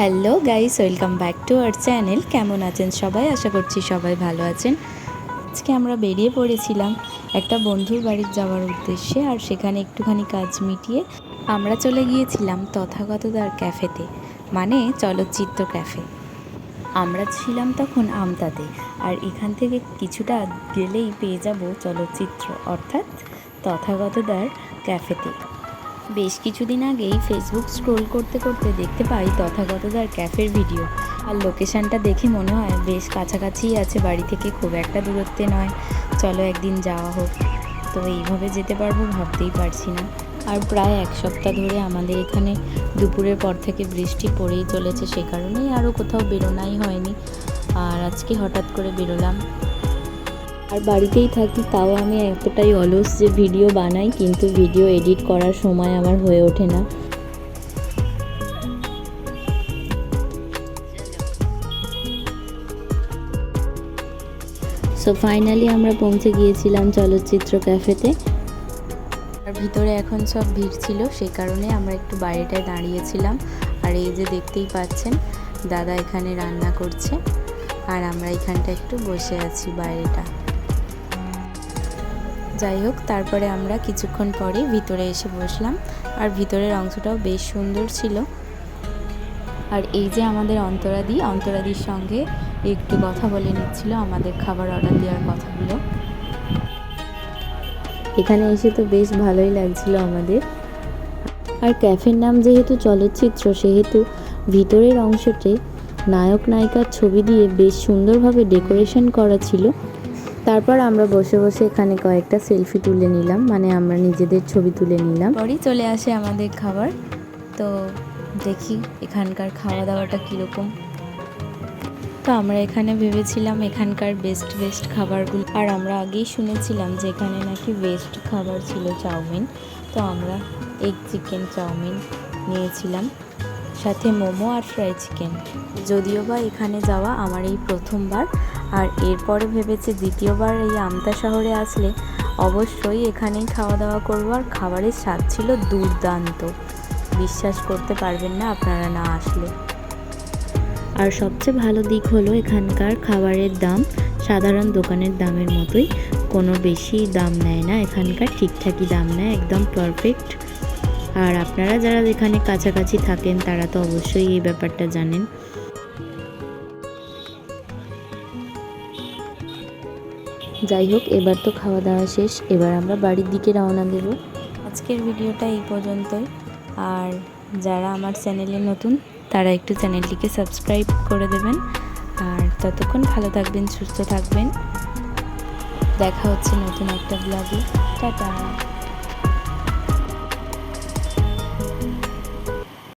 Hello guys welcome back to our channel কেমন আছেন সবাই? আশা করছি সবাই ভালো আছেন। আজকে আমরা বেরিয়ে পড়েছিলাম একটা বন্ধুর বাড়ির যাওয়ার উদ্দেশ্যে, আর সেখানে একটুখানি কাজ মিটিয়ে আমরা চলে গিয়েছিলাম তথাগতদার ক্যাফেতে মানে চলচ্চিত্র ক্যাফে। আমরা ছিলাম তখন আমতাতে, আর এখান থেকে কিছুটা গেলেই পেয়ে যাব চলচ্চিত্র, অর্থাৎ তথাগতদার ক্যাফেতে। বেশ কিছুদিন আগেই ফেসবুক স্ক্রোল করতে করতে দেখতে পাই তথাগত তথাগতদার ক্যাফের ভিডিও আর লোকেশানটা দেখে মনে হয় বেশ কাছাকাছিই আছে, বাড়ি থেকে খুব একটা দূরত্বে নয়। চলো একদিন যাওয়া হোক। তো এইভাবে যেতে পারব ভাবতেই পারছি না। আর প্রায় এক সপ্তাহ ধরে আমাদের এখানে দুপুরের পর থেকে বৃষ্টি পড়েই চলেছে সে কারণেই আরও কোথাও বেরোনাই হয়নি। আর আজকে হঠাৎ করে বেরোলাম। আর বাড়িতেই থাকি, তাও আমি এতটাই অলস যে ভিডিও বানাই, কিন্তু ভিডিও এডিট করার সময় আমার হয়ে ওঠে না। সো ফাইনালি আমরা পৌঁছে গিয়েছিলাম চলচ্চিত্র ক্যাফেতে। আর ভিতরে এখন সব ভিড় ছিল সে কারণে আমরা একটু বাইরেটায় দাঁড়িয়েছিলাম। আর এই যে দেখতেই পাচ্ছেন, দাদা এখানে রান্না করছে, আর আমরা এখানটা একটু বসে আছি বাইরেটা। যাই হোক, তারপরে আমরা কিছুক্ষণ পরে ভিতরে এসে বসলাম। আর ভিতরের অংশটাও বেশ সুন্দর ছিল। আর এই যে আমাদের অন্তরাদি, অন্তরাদির সঙ্গে একটু কথা বলে নিচ্ছিল আমাদের খাবার অর্ডার দেওয়ার কথাগুলো। এখানে এসে তো বেশ ভালোই লাগছিল আমাদের। আর ক্যাফের নাম যেহেতু চলচ্চিত্র, সেহেতু ভিতরের অংশটি নায়ক নায়িকার ছবি দিয়ে বেশ সুন্দরভাবে ডেকোরেশন করা ছিল। তারপর আমরা বসে বসে এখানে কয়েকটা সেলফি তুলে নিলাম মানে আমরা নিজেদের ছবি তুলে নিলাম। পরই চলে আসে আমাদের খাবার। তো দেখি এখানকার খাওয়া দাওয়াটা কীরকম। তো আমরা এখানে ভেবেছিলাম এখানকার বেস্ট বেস্ট খাবারগুলো। আর আমরা আগেই শুনেছিলাম যে এখানে নাকি বেস্ট খাবার ছিল চাউমিন। তো আমরা এগ চিকেন চাউমিন নিয়েছিলাম, সাথে মোমো আর ফ্রাই চিকেন যদিও বা এখানে যাওয়া আমার এই প্রথমবার আর এরপরে ভেবেছি দ্বিতীয়বার এই আমতা শহরে আসলে অবশ্যই এখানেই খাওয়া দাওয়া করব। আর খাবারের স্বাদ ছিল দুর্দান্ত। বিশ্বাস করতে পারবেন না আপনারা না আসলে। আর সবচেয়ে ভালো দিক হলো এখানকার খাবারের দাম। সাধারণ দোকানের দামের মতোই। কোনো বেশি দাম নেয় না। এখানকার ঠিকঠাকই দাম নেয়। একদম পারফেক্ট আর আপনারা যারা এখানে কাছাকাছি থাকেন, তারা তো অবশ্যই এই ব্যাপারটা জানেন। যাই হোক, এবার তো খাওয়া দাওয়া শেষ। এবার আমরা বাড়ির দিকে রওনা দেব। আজকের ভিডিওটা এই পর্যন্তই। আর যারা আমার চ্যানেলে নতুন, তারা একটু চ্যানেলটিকে সাবস্ক্রাইব করে দেবেন। আর ততক্ষণ ভালো থাকবেন, সুস্থ থাকবেন। দেখা হচ্ছে নতুন একটা ব্লগে টাটা।